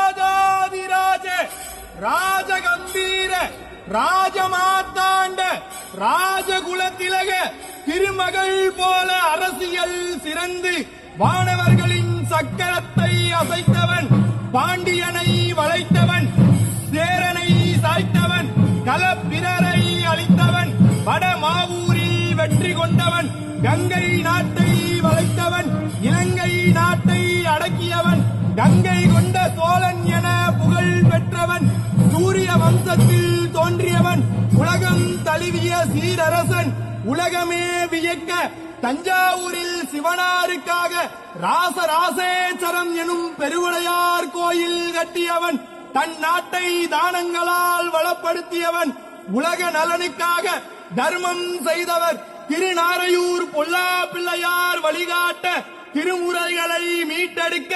மகாராஜாதிராஜ ராஜகம்பீர ராஜமாத்தாண்ட ராஜகுலத்திலக திருமகள் போல அரசியல் சிறந்து வானவர்களின் சக்கரத்தை அசைத்தவன் பாண்டியனை வளைத்தவன் சேரனை சாய்த்தவன் கலப்பிரரை அளித்தவன் வடமாவூரில் வெற்றி கொண்டவன் கங்கை நாட்டை வளைத்தவன் கங்கை கொண்ட சோழன் என புகழ் பெற்றவன் சூரிய வம்சத்தில் தோன்றியவன் உலகம் தழுவிய சீரரசன் உலகமே வியக்க தஞ்சாவூரில் சிவனாருக்காக ராசராசேச்சரம் எனும் பெருவுடையார் கோயில் கட்டியவன் தன் நாட்டை தானங்களால் வளப்படுத்தியவன் உலக நலனுக்காக தர்மம் செய்தவர் திருநாரையூர் பொல்லா பிள்ளையார் வழிகாட்ட திருமுறைகளை மீட்டெடுக்க